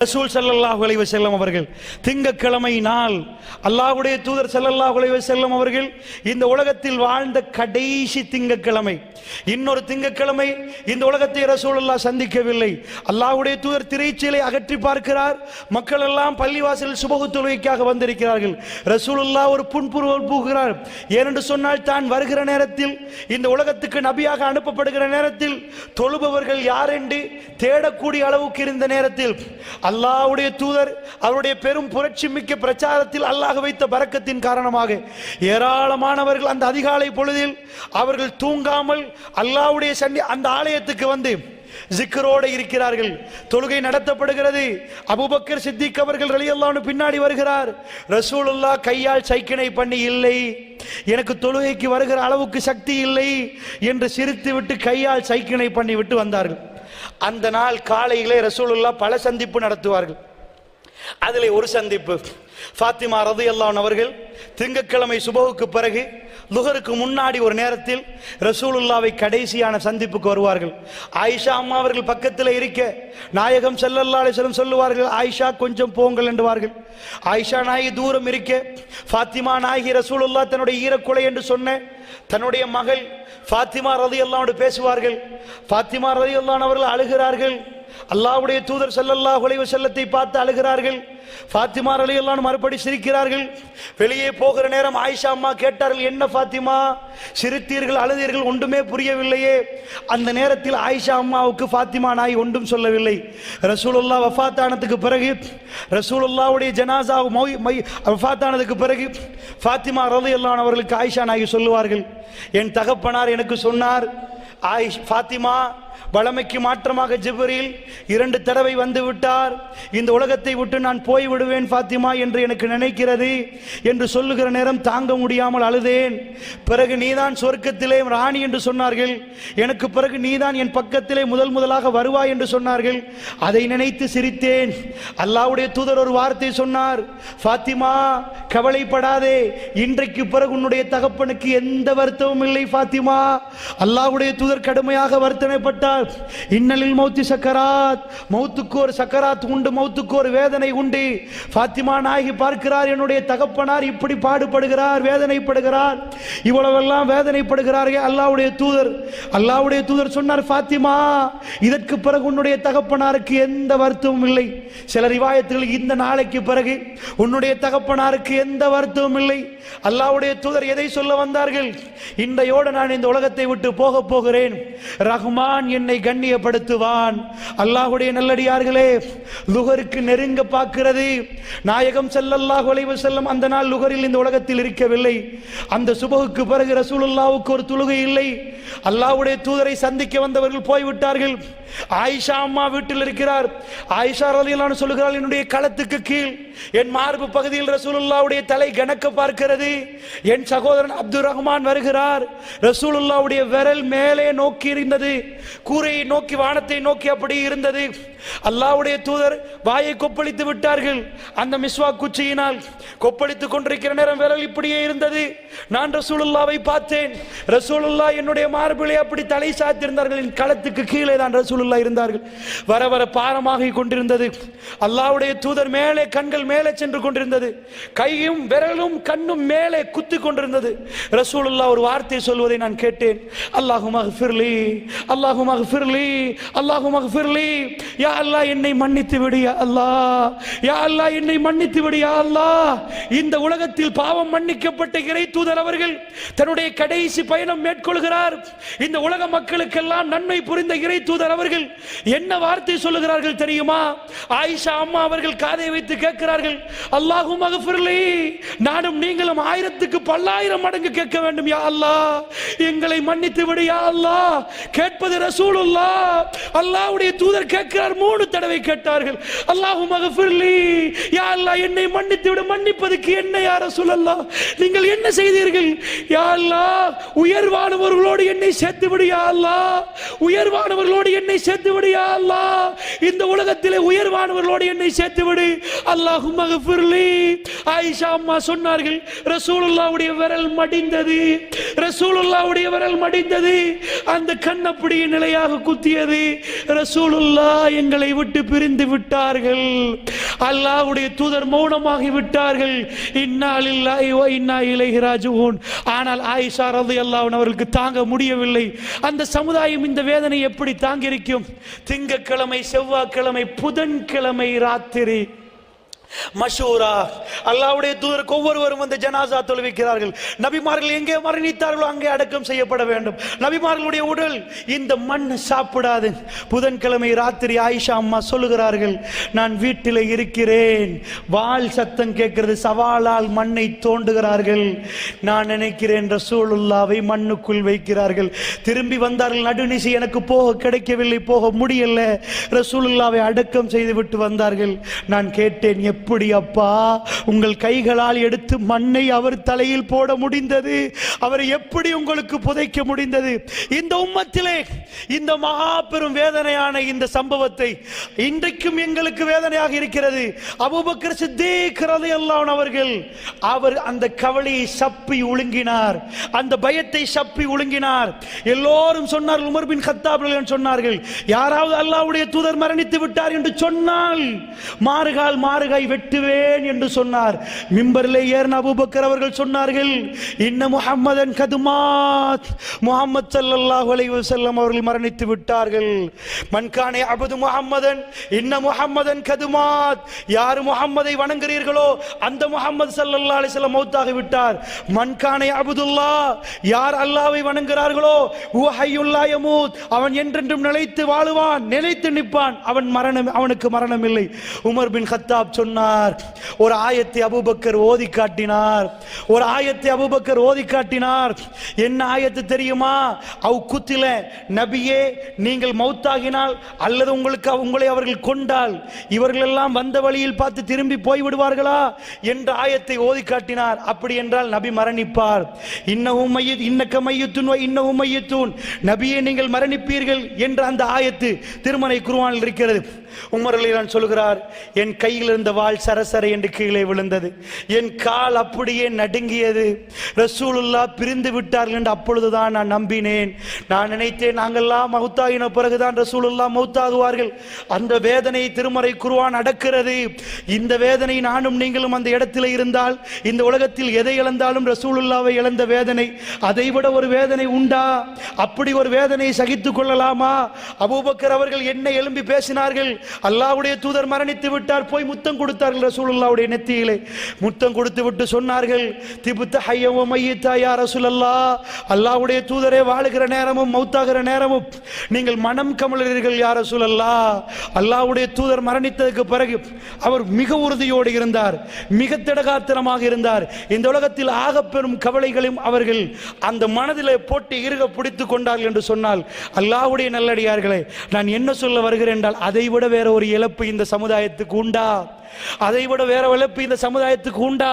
ரசூல் ஸல்லல்லாஹு அலைஹி வஸல்லம் அவர்கள் திங்கக்கிழமை நாள் அல்லாஹ்வுடைய தூதர் ஸல்லல்லாஹு அலைஹி வஸல்லம் அவர்கள் இந்த உலகத்தில் வாழ்ந்த கடைசி திங்கக்கிழமை இன்னொரு திங்கக்கிழமை இந்த உலகத்தை ரசூலுல்லாஹ் சந்திக்கவில்லை. அல்லாஹ்வுடைய தூதர் திரைச்சீலை அகற்றி பார்க்கிறார் மக்கள் எல்லாம் பள்ளிவாசலில் சுபகு தொழுகைக்காக வந்திருக்கிறார்கள். ரசூலுல்லாஹ் ஒரு புன்புருவல் பூகிறார் ஏனென்று சொன்னால் தான் வருகிற நேரத்தில் இந்த உலகத்துக்கு நபியாக அனுப்பப்படுகிற நேரத்தில் தொழுபவர்கள் யார் என்று தேடக்கூடிய அளவுக்கு இருந்த நேரத்தில் அல்லாஹ்வுடைய தூதர் அவருடைய பெரும் புரட்சி மிக்க பிரச்சாரத்தில் அல்லாஹ் வைத்த பறக்கத்தின் காரணமாக ஏராளமானவர்கள் அந்த அதிகாலை பொழுதில் அவர்கள் தூங்காமல் அல்லாஹ்வுடைய சண்டி அந்த ஆலயத்துக்கு வந்து ஜிக்கரோடு இருக்கிறார்கள். தொழுகை நடத்தப்படுகிறது. அபூபக்கர் சித்திக் அவர்கள் ரலியல்லாஹு பின்னாடி வருகிறார். ரசூலுல்லாஹ் கையால் சைக்கினை பண்ணி இல்லை எனக்கு தொழுகைக்கு வருகிற அளவுக்கு சக்தி இல்லை என்று சிரித்து விட்டு கையால் சைக்கினை பண்ணி விட்டு வந்தார்கள். அந்த நாள் காலையிலே ரசூலுல்லாஹ் பல சந்திப்பு நடத்துவார்கள். அதில் ஒரு சந்திப்பு. ஃபாத்திமா ரதியல்லான் அவர்கள் திங்கட்கிழமை சுபகுக்கு பிறகு லுகருக்கு முன்னாடி ஒரு நேரத்தில் ரசூலுல்லாவை கடைசியான சந்திப்புக்கு வருவார்கள். ஆயிஷா அம்மா அவர்கள் பக்கத்தில் இருக்க நாயகம் செல்லல்லா அலைஹி சொல்லுவார்கள் ஆயிஷா கொஞ்சம் போங்கள் என்றுவார்கள். ஆயிஷா நாயகி தூரம் இருக்க ஃபாத்திமா நாயகி ரசூலுல்லா தன்னுடைய ஈரக்குலை என்று சொன்ன தன்னுடைய மகள் ஃபாத்திமா எல்லாம் பேசுவார்கள். ஃபாத்திமா ரதியல்லான் அவர்கள் அழுகிறார்கள். அல்லாவுடைய தூதர் செல்லல்லா அலைஹி செல்லத்தை பார்த்து அழுகிறார்கள். ஃபாத்திமா அலையெல்லாம் மறுபடி சிரிக்கிறார்கள். வெளியே போகிற நேரம் ஆயிஷா அம்மா கேட்டார்கள் என்ன ஃபாத்திமா? சிரித்தீர்கள் அழுதீர்கள் ஒன்றுமே புரியவில்லையே. அந்த நேரத்தில் ஆயிஷா அம்மாவுக்கு ஃபாத்திமா நாய் ஒன்றும் சொல்லவில்லை. ரசூலுல்லா வஃபாத்தானதுக்கு பிறகு ரசூலுல்லாவுடைய ஜனாசா மௌய் மை வஃபாத்தானதுக்கு பிறகு ஃபாத்திமா ரலியல்லாஹு அவர்களுக்கு ஆயிஷா நாய் சொல்லுவார்கள். என் தகப்பனார் எனக்கு சொன்னார் ஆயிஷ் ஃபாத்திமா வளமைக்கு மாற்றமாக ஜிப்ரீல் இரண்டு தடவை வந்து விட்டார். இந்த உலகத்தை விட்டு நான் போய் விடுவேன் ஃபாத்திமா என்று எனக்கு நினைக்கிறது. என்று சொல்லுகிற நேரம் தாங்க முடியாமல் அழுதேன். பிறகு நீதான் சொர்க்கத்திலே ராணி என்று சொன்னார்கள். எனக்கு பிறகு நீதான் என் பக்கத்திலே முதல் முதலாக வருவாய் என்று சொன்னார்கள். அதை நினைத்து சிரித்தேன். அல்லாஹ்வுடைய தூதர் ஒரு வார்த்தை சொன்னார். ஃபாத்திமா கவலைப்படாதே. இன்றைக்கு பிறகு உன்னுடைய தகப்பனுக்கு எந்த வருத்தமும் இல்லை ஃபாத்திமா. அல்லாஹ்வுடைய தூதர் கடுமையாக வர்த்தனைப்பட்டார் இன்னலில் மௌத்தி சக்கராத். மௌத்துக்கு ஒரு சக்கராத் உண்டு மௌத்துக்கு ஒரு வேதனை உண்டு. ஃபாத்திமா நாயகி பார்க்கிறார் என்னுடைய தகப்பனார் இப்படி பாடுபடுகிறார் வேதனைப்படுகிறார். இவ்வளவெல்லாம் வேதனைப்படுகிறார்கள் அல்லாவுடைய தூதர். அல்லாவுடைய தூதர் சொன்னார் ஃபாத்திமா இதற்கு பிறகு உன்னுடைய தகப்பனாருக்கு எந்த வருத்தமும் இல்லை. சில ரிவாயத்துகள் இந்த நாளைக்கு பிறகு உன்னுடைய தகப்பனாருக்கு எந்த வருத்தமும் இல்லை. அல்லாவுடைய தூதர் எதை சொல்ல வந்தார்கள்? இன்றையோடு நான் இந்த உலகத்தை விட்டு போக போகிறேன். ரஹ்மான் என்னை கண்ணியப்படுத்துவான். அல்லாஹுடைய நல்லடியார்களே லுகருக்கு நெருங்க பார்க்கிறது. நாயகம் ஸல்லல்லாஹு அலைஹி வஸல்லம் அந்த நாள் லுகரில் இந்த உலகத்தில் இருக்கவில்லை. அந்த சுபகுக்கு பிறகு ரசூலுல்லாவுக்கு ஒரு தொழுகை இல்லை. அல்லாஹுடைய தூதரை சந்திக்க வந்தவர்கள் போய்விட்டார்கள். ஆயிஷா அம்மா வீட்டில் இருக்கிறார். ஆயிஷா ரலியல்லாஹு சொல்லுகிறாள் என்னுடைய களத்துக்கு கீழ் என் மார்பு பகுதியில் ரசூலுல்லாவுடைய தலை கணக்க பார்க்கிறது. என் சகோதரன் அப்துல் ரஹ்மான் வருகிறார். ரசூலுல்லாவுடைய விரல் மேலே நோக்கி இருந்தது கூரையை நோக்கி வானத்தை நோக்கி அப்படி இருந்தது. அல்லாவுடைய தூதர் வாயை கொப்பளித்து விட்டார்கள். அந்த மிஸ்வா குச்சியினால் கொப்பளித்துக் கொண்டிருக்கிற நேரம் விரல் இப்படியே இருந்தது. நான் ரசூலுல்லாவை பார்த்தேன். ரசூலுல்லா என்னுடைய மார்பிலே அப்படி தலை சாத்திருந்தார்கள் என் களத்துக்கு கீழே தான் ரசூலுல்லா இருந்தார்கள். வர வர பாரமாக கொண்டிருந்தது. அல்லாவுடைய தூதர் மேலே கண்கள் மேலே சென்று கொண்டிருந்தது. கையும் விரலும் கண்ணும் மேலே குத்தி கொண்டிருந்தது. ரசூலுல்லா ஒரு வார்த்தை சொல்வதை நான் கேட்டேன். அல்லாஹு மகஃபிர்லி அல்லாஹு மகஃபிர்லி அல்லாஹு மகஃபிர்லி யா அல்லாஹ் என்னை மன்னித்து விடு யா யா அல்லா என்னை மன்னித்து விடு யா இந்த உலகத்தில் பாவம் மன்னிக்கப்பட்ட இறை தூதர் அவர்கள் தன்னுடைய கடைசி பயணம் மேற்கொள்கிறார். இந்த உலக மக்களுக்கெல்லாம் நன்மை புரிந்த இறை தூதர் அவர்கள் என்ன வார்த்தை சொல்லுகிறார்கள் தெரியுமா? ஆயிஷா அம்மா அவர்கள் காதை வைத்து கேட்கிறார்கள் அல்லாஹு மகஃபுர்லி நானும் நீங்களும் ஆயிரத்துக்கு பல்லாயிரம் மடங்கு கேட்க வேண்டும் யா அல்லாஹ். எங்களை மன்னித்து விடு யா அல்லாஹ். கேட்பது ரசூலுல்லா அல்லாஹ்வுடைய தூதர் கேட்கிறார் மூணு தடவை கேட்டார்கள் அல்லாஹு மகஃபிர்லி யா அல்லாஹ் என்னை மன்னித்து விடு மன்னிப்பதற்கு என்ன யார ரசூலல்லாஹ். நீங்கள் என்ன செய்தீர்கள்? யா அல்லாஹ் உயர்வானவர்களோடு என்னை சேர்த்து விடு யா அல்லாஹ். உயர்வானவர்களோடு என்னை சேர்த்து விடு யா அல்லாஹ். இந்த உலகத்திலே உயர்வானவர்களோடு என்னை சேர்த்து விடு. அல்லாஹு மகஃபிர்லி. ஆயிஷா அம்மா சொன்னார்கள் ரசூலுல்லாவுடைய விரல் மடிந்தது. ரசூலுல்லாவுடைய விரல் மடிந்தது. அந்த கண் அப்படியே நிலையாக குத்தியது. ரசூலுல்லா எங்களை விட்டு பிரிந்து விட்டார்கள். அல்லாஹ்வுடைய தூதர் மௌனமாகி விட்டார்கள். இந்நாளில் இன்னா இலைஹி ராஜிஊன். ஆனால் ஆயிஷா ரது அல்லாவன் அவர்களுக்கு தாங்க முடியவில்லை. அந்த சமுதாயம் இந்த வேதனை எப்படி தாங்கியிருக்கும்? திங்கக்கிழமை செவ்வாய்க்கிழமை புதன்கிழமை ராத்திரி மஷூரா அல்லாவுடைய தூதருக்கு ஒவ்வொருவரும் வந்து ஜனாசா தொழுவிக்கிறார்கள். நபிமார்கள் எங்கே மரணித்தார்களோ அங்கே அடக்கம் செய்யப்பட வேண்டும். நபிமார்களுடைய உடல் இந்த மண் சாப்பிடாது. புதன்கிழமை ராத்திரி ஆயிஷா அம்மா சொல்லுகிறார்கள் நான் வீட்டில் இருக்கிறேன். வால் சத்தம் கேட்கிறது சவாலால் மண்ணை தோண்டுகிறார்கள். நான் நினைக்கிறேன் ரசூலுல்லாவை மண்ணுக்குள் வைக்கிறார்கள். திரும்பி வந்தார்கள் நடுநிசி எனக்கு போக கிடைக்கவில்லை போக முடியல. ரசூலுல்லாவை அடக்கம் செய்து விட்டு வந்தார்கள். நான் கேட்டேன் எப்படி அப்பா? உங்கள் கைகளால் எடுத்து மண்ணை அவர் தலையில் போட முடிந்தது. அவரை எப்படி உங்களுக்கு புதைக்க முடிந்தது? இந்த உம்மத்திலே இந்த மகா பெரும் வேதனையான இந்த சம்பவத்தை இன்றைக்கும் எங்களுக்கு வேதனையாக இருக்கிறது. அபுபக்கர் சித்தீக் ரலியல்லாஹு அவர்கள் அவர் அந்த கவலையை சப்பி ஒழுங்கினார் அந்த பயத்தை சப்பி ஒழுங்கினார் எல்லோரும் சொன்னார்கள் உமர் பின் கத்தாப் சொன்னார்கள் யாராவது அல்லாவுடைய தூதர் மரணித்து விட்டார் என்று சொன்னால் மாறுகால் மாறுகாய் வெட்டுவேன் என்று சொன்னார். மிம்பரில் ஏறின அபுபக்கர் அவர்கள் சொன்னார்கள் இன்ன முஹம்மதன் கதுமாத். முகமது ஸல்லல்லாஹு அலைஹி அவர்கள் மரணித்து விட்டார்கள். மன்கானே அபுது முகம்மதன் இன்ன முகம்மதன் கதுமாத். யார் முகம்மதை வணங்குகிறீர்களோ அந்த முகமது சல்லல்லா அலி செல்லம் மௌத்தாகி விட்டார். மன்கானே அபுதுல்லா யார் அல்லாவை வணங்குகிறார்களோ உஹையுல்லா யமூத். அவன் என்றென்றும் நிலைத்து வாழுவான் நிலைத்து நிற்பான். அவன் மரணம் அவனுக்கு மரணம் இல்லை உமர் பின் கத்தாப் சொன்னார் ஒரு ஆயத்தை அபுபக்கர் ஓதி காட்டினார். ஒரு ஆயத்தை அபூபக்கர் ஓதி காட்டினார். என்ன ஆயத்து தெரியுமா? அவ் குத்தில நபியே நீங்கள் மௌத்தாகினால் அல்லது உங்களுக்கு உங்களை அவர்கள் கொண்டால் இவர்கள் எல்லாம் வந்த வழியில் பார்த்து திரும்பி போய் விடுவார்களா என்ற ஆயத்தை ஓதி காட்டினார். அப்படி என்றால் நபி மரணிப்பார். இன்னவும் இன்னக்க மையத்துன் இன்னவும் மையத்தூன். நபியை நீங்கள் மரணிப்பீர்கள் என்ற அந்த ஆயத்து திருமலை குருவானில் இருக்கிறது. உமர் அலிலான் சொல்கிறார் என் கையில் இருந்த கால் சரசர என்று கீழே விழுந்தது. என் கால் அப்படியே நடுங்கியது. ரசூலுல்லா பிரிந்து விட்டார்கள் என்று அப்பொழுதுதான் நான் நம்பினேன். நான் நினைத்தேன் நாங்கெல்லாம் மௌத்தாகின பிறகுதான் ரசூலுல்லா மௌத்தாகுவார்கள். அந்த வேதனை திருமறை குருவான் அடக்கிறது. இந்த வேதனை நானும் நீங்களும் அந்த இடத்தில் இருந்தால் இந்த உலகத்தில் எதை இழந்தாலும் ரசூலுல்லாவை இழந்த வேதனை. அதைவிட ஒரு வேதனை உண்டா? அப்படி ஒரு வேதனையை சகித்துக் கொள்ளலாமா? அபூபக்கர் அவர்கள் என்ன எழும்பி பேசினார்கள். அல்லாவுடைய தூதர் மரணித்து விட்டார். போய் முத்தம் கொடுத்து கொடுத்தார்கள் ரசூலுல்லாவுடைய நெத்தியிலே. முத்தம் கொடுத்து விட்டு சொன்னார்கள் திபுத்த ஹையவோ மையத்தா யா ரசூலல்லா. அல்லாஹ்வுடைய தூதரே வாழுகிற நேரமும் மௌத்தாகிற நேரமும் நீங்கள் மனம் கமலர்கள் யா ரசூலல்லா. அல்லாவுடைய தூதர் மரணித்ததுக்கு பிறகு அவர் மிக உறுதியோடு இருந்தார் மிக திடகாத்திரமாக இருந்தார். இந்த உலகத்தில் ஆகப்பெறும் கவலைகளையும் அவர்கள் அந்த மனதிலே போட்டு இருக பிடித்துக் கொண்டார்கள் என்று சொன்னால் அல்லாஹ்வுடைய நல்லடியார்களே நான் என்ன சொல்ல வருகிறேன் என்றால் அதை விட வேற ஒரு இழப்பு இந்த சமுதாயத்துக்கு உண்டா? அதை விட வேற வளர்ப்பு இந்த சமுதாயத்துக்கு உண்டா?